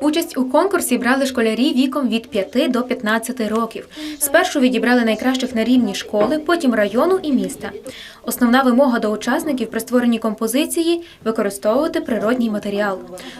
Участь у конкурсі брали школярі віком від 5 до 15 років. Спершу відібрали найкращих на рівні школи, потім району і міста. Основна вимога до учасників при створенні композиції використовувати природній матеріал.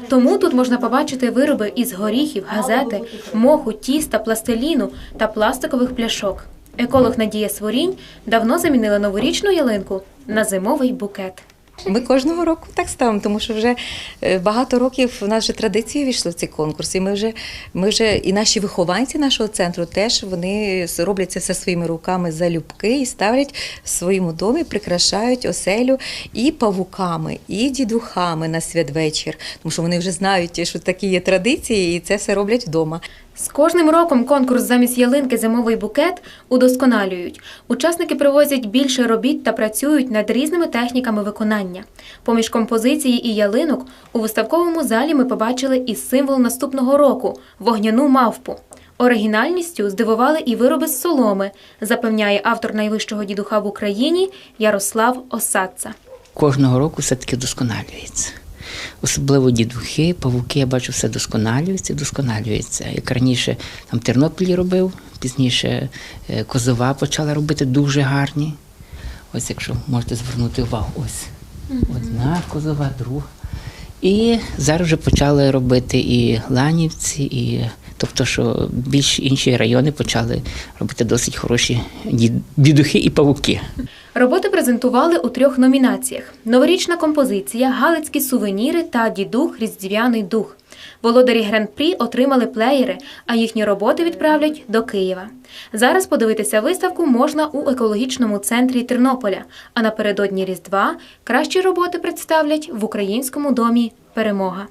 Тому тут можна побачити вироби із горіхів, газети, моху, тіста, пластиліну та пластикових пляшок. Еколог Надія Сворінь давно замінила новорічну ялинку на зимовий букет. Ми кожного року так ставимо, тому що вже е, багато років у нас вже традиції війшли в цей конкурс. І ми вже, ми вже і наші вихованці нашого центру теж вони роблять це все своїми руками залюбки і ставлять в своєму домі, прикрашають оселю і павуками, і дідухами на святвечір, тому що вони вже знають, що такі є традиції, і це все роблять вдома. З кожним роком конкурс замість ялинки зимовий букет удосконалюють. Учасники привозять більше робіт та працюють над різними техніками виконання. Поміж композиції і ялинок у виставковому залі ми побачили і символ наступного року вогняну мавпу. Оригінальністю здивували і вироби з соломи, запевняє автор найвищого дідуха в Україні Ярослав Осадца. кожного року все-таки досконалюється. Особливо дідухи, павуки, я бачу, все досконалюється, і досконалюється. Як раніше там Тернопіль робив, пізніше е, Козова почала робити дуже гарні. Ось якщо можете звернути увагу, ось одна козова, друга. І зараз вже почали робити і ланівці, і тобто, що більш інші райони почали робити досить хороші дідухи і павуки. Роботи презентували у трьох номінаціях: новорічна композиція, галицькі сувеніри та дідух Різдвяний дух. Володарі гран-прі отримали плеєри, а їхні роботи відправлять до Києва. Зараз подивитися виставку можна у екологічному центрі Тернополя. А напередодні Різдва кращі роботи представлять в українському домі Перемога.